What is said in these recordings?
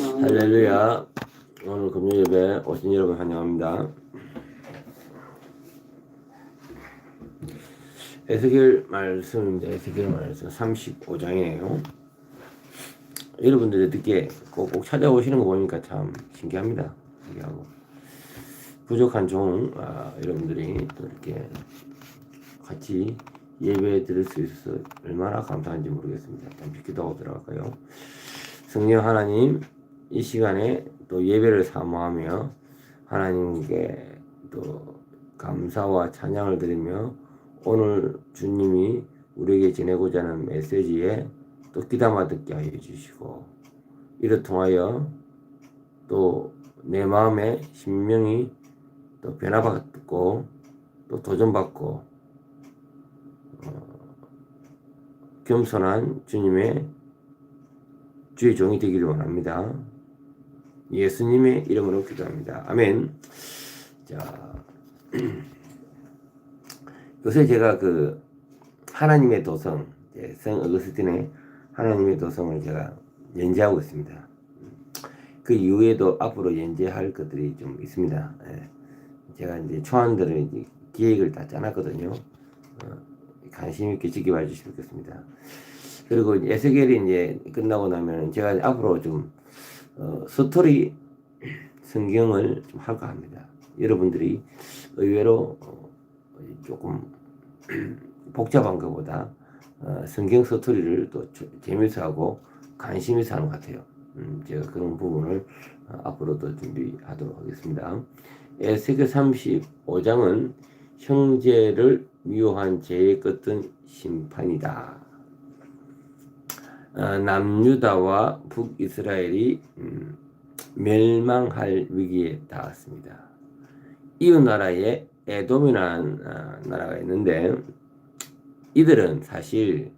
할렐루야. 오늘 금요 예배 오신 여러분 환영합니다. 에스겔 말씀입니다. 에스겔 말씀 35장이에요. 여러분들이 듣기에 꼭꼭 찾아오시는 거 보니까 참 신기합니다. 신기하고 부족한 종 아, 여러분들이 또 이렇게 같이 예배 드릴 수 있어서 얼마나 감사한지 모르겠습니다. 잠시 기도하고 들어갈까요? 성령 하나님 이 시간에 또 예배를 사모하며 하나님께 또 감사와 찬양을 드리며 오늘 주님이 우리에게 전하고자 하는 메시지에 또 귀담아 듣게 하여 주시고 이를 통하여 또 내 마음의 신명이 또 변화받고 또 도전받고 어, 겸손한 주님의 주의 종이 되기를 원합니다. 예수님의 이름으로 기도합니다. 아멘. 자, 요새 제가 그 하나님의 도성, 성 어거스틴의 하나님의 도성을 제가 연재하고 있습니다. 그 이후에도 앞으로 연재할 것들이 좀 있습니다. 예. 제가 이제 초안들을 이제 기획을 다 짜놨거든요. 어, 관심 있게 지켜봐 주시면 좋겠습니다. 그리고 에스겔이 이제 끝나고 나면 제가 앞으로 좀 어, 스토리 성경을 좀 할까 합니다. 여러분들이 의외로 어, 조금 복잡한 것보다 어, 성경 스토리를 또 재미있어 하고 관심 있어 하는 것 같아요. 음, 제가 그런 부분을 어, 앞으로도 준비하도록 하겠습니다. 에스겔 35장은 형제를 미워한 죄의 끝은 심판이다. 어, 남유다와 북이스라엘이 음, 멸망할 위기에 닿았습니다. 이웃 나라에 에돔이라는 어, 나라가 있는데 이들은 사실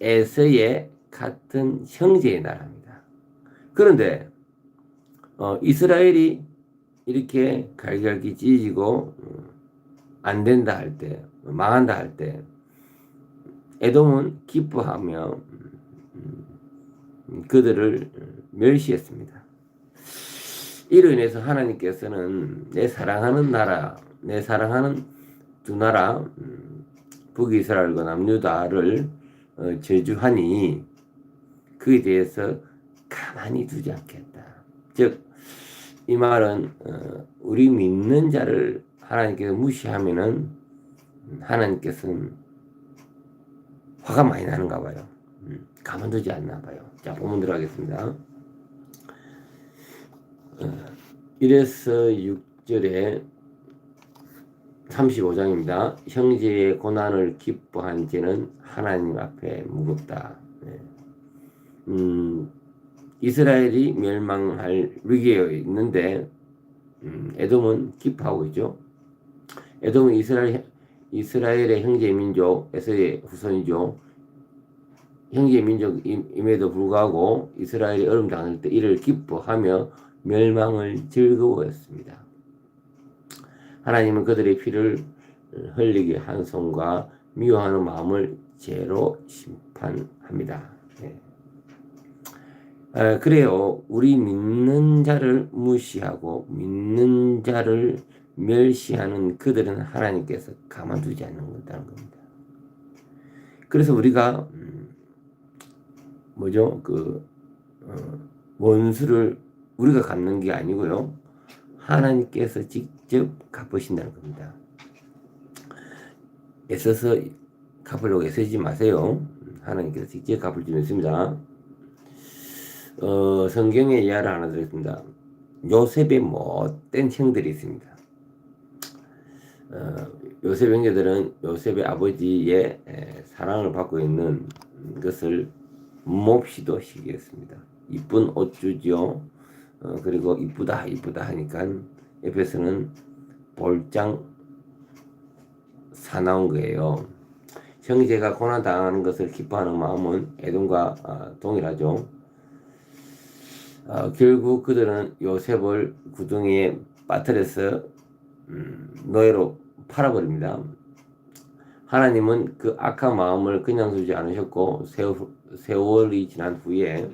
에서의 같은 형제의 나라입니다. 그런데 어, 이스라엘이 이렇게 갈갈기 찢어지고 어, 안 된다 할 때, 망한다 할 때, 에돔은 기뻐하며 음, 그들을 멸시했습니다. 이로 인해서 하나님께서는 내 사랑하는 나라, 내 사랑하는 두 나라, 음, 북이스라엘과 남유다를 어, 저주하니 그에 대해서 가만히 두지 않겠다. 즉, 이 말은 어, 우리 믿는 자를 하나님께서 무시하면은 하나님께서는 화가 많이 나는가 봐요. 음, 가만두지 않나 봐요. 자, 본문 들어가겠습니다. 어, 이래서 6절에 35장입니다. 형제의 고난을 기뻐한 죄는 하나님 앞에 무겁다. 네. 음, 이스라엘이 멸망할 위기에 있는데 음, 에돔은 기뻐하고 있죠. 에돔은 이스라엘 이스라엘의 형제 민족 에서의 후손이죠. 형제 민족임에도 불구하고 이스라엘이 얼음 당할 때 이를 기뻐하며 멸망을 즐거워했습니다. 하나님은 그들의 피를 흘리게 한 손과 미워하는 마음을 죄로 심판합니다. 네. 아, 그래요. 우리 믿는 자를 무시하고 믿는 자를 멸시하는 그들은 하나님께서 가만두지 않는다는 겁니다. 그래서 우리가 음, 뭐죠? 그 어, 원수를 우리가 갚는 게 아니고요. 하나님께서 직접 갚으신다는 겁니다. 애써서 갚으려고 애쓰지 마세요. 하나님께서 직접 갚을 줄 믿습니다. 어, 성경에 이하를 하나 드렸습니다. 요셉의 못된 형들이 있습니다. 어, 요셉 형제들은 요셉의 아버지의 에, 사랑을 받고 있는 것을 몹시도 시기했습니다. 이쁜 옷 주죠. 어, 그리고 이쁘다 이쁘다 하니까 옆에서는 볼장 사나운 거예요. 형제가 고난 당하는 것을 기뻐하는 마음은 애동과 어, 동일하죠. 어, 결국 그들은 요셉을 구덩이에 빠뜨려서 음, 노예로 팔아버립니다. 하나님은 그 악한 마음을 그냥 두지 않으셨고 세월, 세월이 지난 후에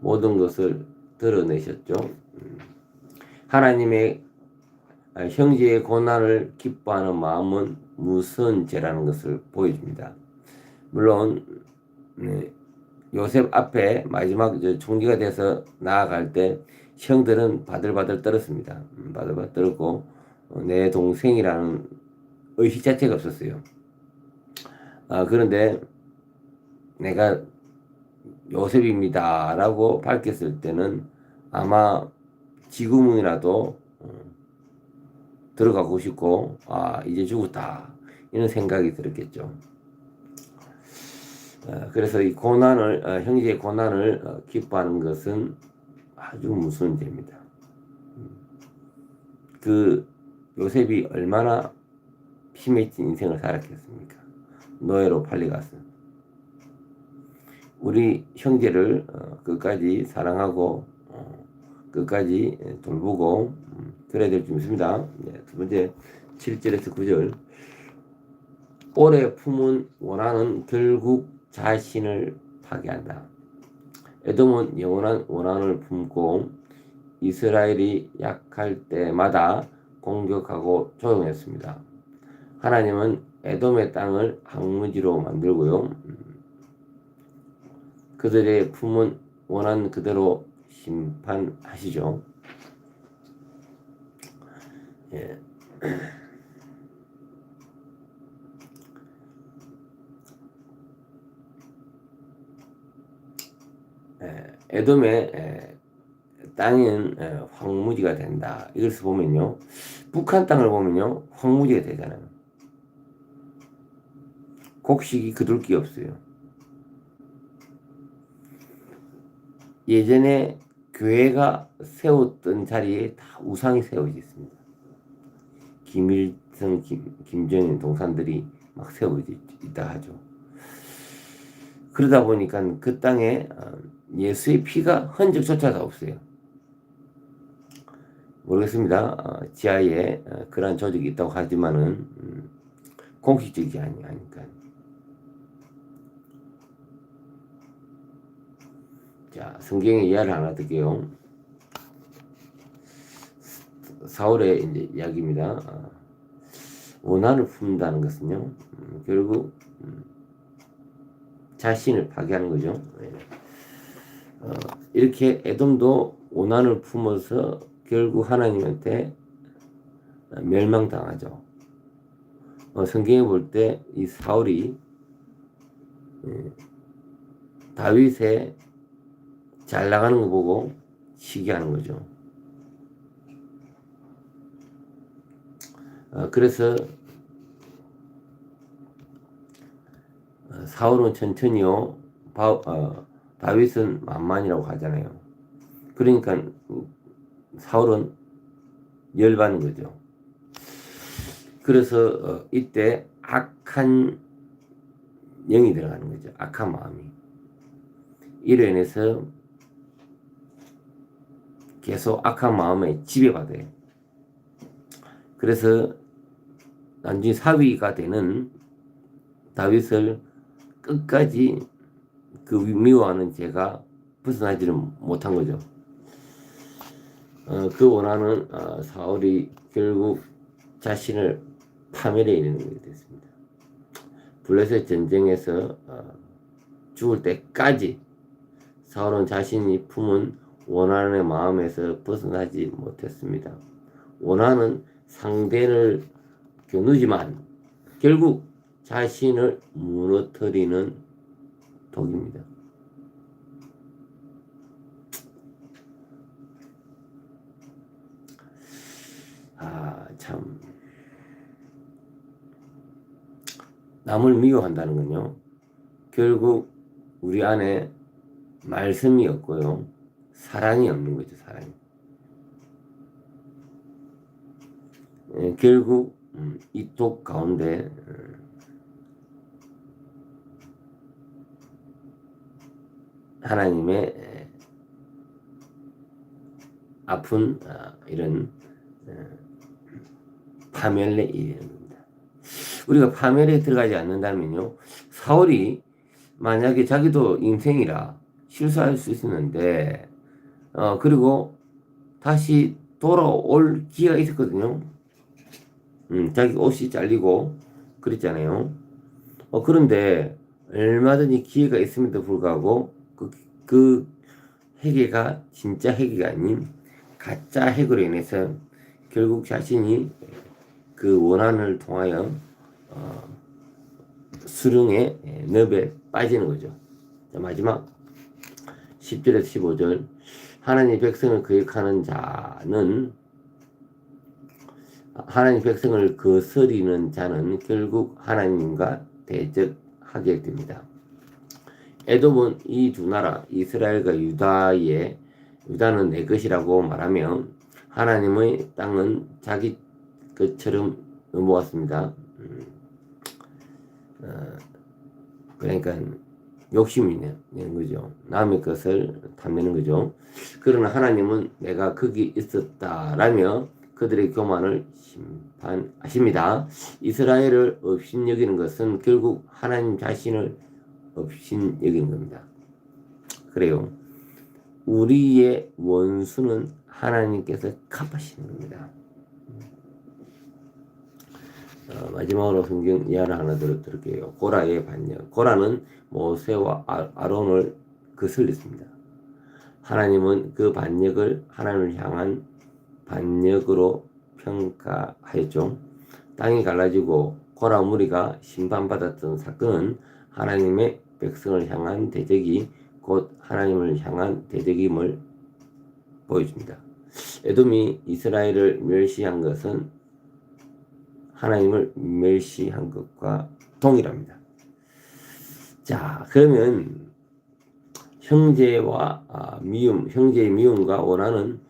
모든 것을 드러내셨죠. 음. 하나님의 아, 형제의 고난을 기뻐하는 마음은 무슨 죄라는 것을 보여줍니다. 물론 네, 요셉 앞에 마지막 총리가 돼서 나아갈 때 형들은 바들바들 떨었습니다. 음, 바들바들 떨었고 어, 내 동생이라는 의식 자체가 없었어요. 아, 그런데 내가 요셉입니다 라고 밝혔을 때는 아마 지금이라도 어, 들어가고 싶고 아 이제 죽었다 이런 생각이 들었겠죠. 어, 그래서 이 고난을 어, 형제의 고난을 어, 기뻐하는 것은 아주 무서운 죄입니다. 음. 그 요셉이 얼마나 힘있진 인생을 살았겠습니까? 노예로 팔려갔어. 우리 형제를 어, 끝까지 사랑하고 어, 끝까지 돌보고 음, 그래야 될 줄 믿습니다. 네, 두 번째 7절에서 9절 오래 품은 원한은 결국 자신을 파괴한다. 에돔은 영원한 원한을 품고 이스라엘이 약할 때마다 공격하고 조용했습니다. 하나님은 에돔의 땅을 항무지로 만들고요. 그들의 품은 원한 그대로 심판하시죠. 예. 예, 에돔의 예, 땅은 예, 황무지가 된다. 이것을 보면요. 북한 땅을 보면요. 황무지가 되잖아요. 곡식이 그둘 게 없어요. 예전에 교회가 세웠던 자리에 다 우상이 세워져 있습니다. 김일성, 김, 김정일 동산들이 막 세워져 있다 하죠. 그러다 보니까 그 땅에 어, 예수의 피가 흔적조차도 없어요. 모르겠습니다. 어, 지하에 어, 그러한 조직이 있다고 하지만은 음, 공식적이 아니, 아니까. 자, 성경의 이해를 하나 드게요. 사울의 이제 이야기입니다. 아, 원한을 품는다는 것은요, 음, 결국 음, 자신을 파괴하는 거죠. 네. 어, 이렇게 에돔도 원한을 품어서 결국 하나님한테 멸망당하죠. 어, 성경에 볼 때 이 사울이 예, 다윗의 잘 나가는 거 보고 시기하는 거죠. 어, 그래서 어, 사울은 천천히요, 바, 어, 다윗은 만만이라고 하잖아요. 그러니까 사울은 열받는 거죠. 그래서 어, 이때 악한 영이 들어가는 거죠. 악한 마음이. 이로 인해서 계속 악한 마음에 지배받아요. 그래서 나중에 사위가 되는 다윗을 끝까지 그 미워하는 죄가 벗어나지를 못한 거죠. 어, 그 원하는 어, 사울이 결국 자신을 파멸해 있는 것이 됐습니다. 블레셋 전쟁에서 어, 죽을 때까지 사울은 자신이 품은 원한의 마음에서 벗어나지 못했습니다. 원한은 상대를 겨누지만 결국 자신을 무너뜨리는 독입니다. 아, 참. 남을 미워한다는 건요. 결국 우리 안에 말씀이 없고요. 사랑이 없는 거죠, 사랑이. 예, 결국 음, 이독 가운데 음, 하나님의 아픈 아, 이런 파멸에 이르는 겁니다. 우리가 파멸에 들어가지 않는다면요, 사울이 만약에 자기도 인생이라 실수할 수 있었는데 어 그리고 다시 돌아올 기회가 있었거든요. 음, 자기 옷이 잘리고 그랬잖아요. 어 그런데 얼마든지 기회가 있음에도 불구하고 그, 그 회개가 진짜 회개가 아닌 가짜 회개로 인해서 결국 자신이 그 원한을 통하여 어, 수령의 늪에 빠지는 거죠. 자, 마지막 10절에서 15절 하나님 백성을 거역하는 자는 하나님 백성을 거스리는 자는 결국 하나님과 대적하게 됩니다. 에돔은 이 두 나라 이스라엘과 유다의 유다는 내 것이라고 말하며 하나님의 땅은 자기 것처럼 넘어왔습니다. 음, 어, 그러니까 욕심이 내는 거죠. 남의 것을 탐내는 거죠. 그러나 하나님은 내가 거기 있었다라며 그들의 교만을 심판하십니다. 이스라엘을 없인 여기는 것은 결국 하나님 자신을 없인 여기는 겁니다. 그래요. 우리의 원수는 하나님께서 갚으시는 겁니다. 어, 마지막으로 성경 이하를 하나 들, 들을게요. 고라의 반역. 고라는 모세와 아, 아론을 거슬렸습니다. 하나님은 그 반역을 하나님을 향한 반역으로 평가하였죠. 땅이 갈라지고 고라 무리가 심판받았던 사건은 하나님의 백성을 향한 대적이 곧 하나님을 향한 대적임을 보여줍니다. 에돔이 이스라엘을 멸시한 것은 하나님을 멸시한 것과 동일합니다. 자, 그러면 형제와 아, 미움, 형제의 미움과 원한은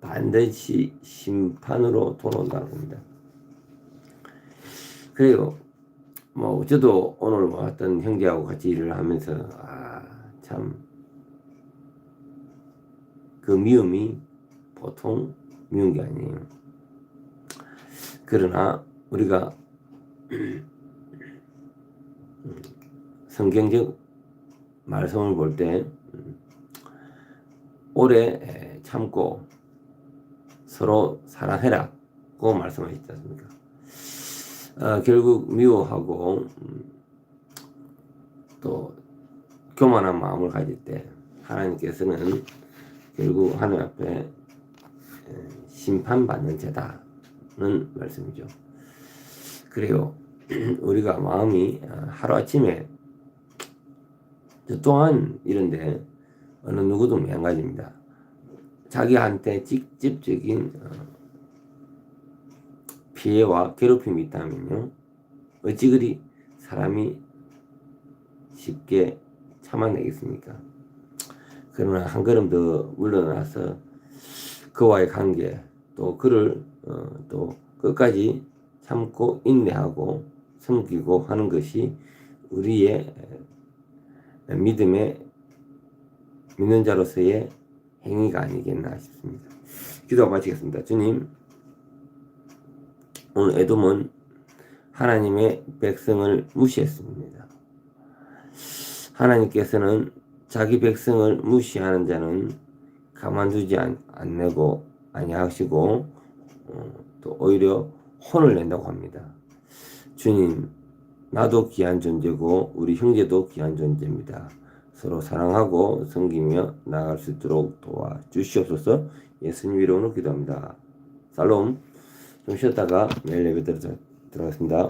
반드시 심판으로 돌아온다는 겁니다. 그리고 뭐 저도 오늘 뭐 어떤 형제하고 같이 일을 하면서 아 참 그 미움이 보통 미운 게 아니에요. 그러나 우리가 성경적 말씀을 볼 때 오래 참고 서로 사랑해라고 말씀하셨지 않습니까? 어, 결국 미워하고 음, 또 교만한 마음을 가질 때 하나님께서는 결국 하나님 앞에 심판받는 자다는 말씀이죠. 그래요. 우리가 마음이 어, 하루아침에 저 또한 이런데 어느 누구도 마찬가지입니다. 자기한테 직접적인 어, 피해와 괴롭힘이 있다면요. 어찌 그리 사람이 쉽게 참아내겠습니까? 그러나 한 걸음 더 물러나서 그와의 관계 또 그를 어, 또 끝까지 참고 인내하고 섬기고 하는 것이 우리의 믿음의 믿는 자로서의 행위가 아니겠나 싶습니다. 기도 마치겠습니다. 주님, 오늘 에돔은 하나님의 백성을 무시했습니다. 하나님께서는 자기 백성을 무시하는 자는 가만두지 않, 않내고 아니하시고 어, 또 오히려 혼을 낸다고 합니다. 주님, 나도 귀한 존재고 우리 형제도 귀한 존재입니다. 서로 사랑하고 섬기며 나아갈 수 있도록 도와주시옵소서 예수님 이름으로 기도합니다. 살롬 좀 쉬었다가 내일 예배 들어가겠습니다.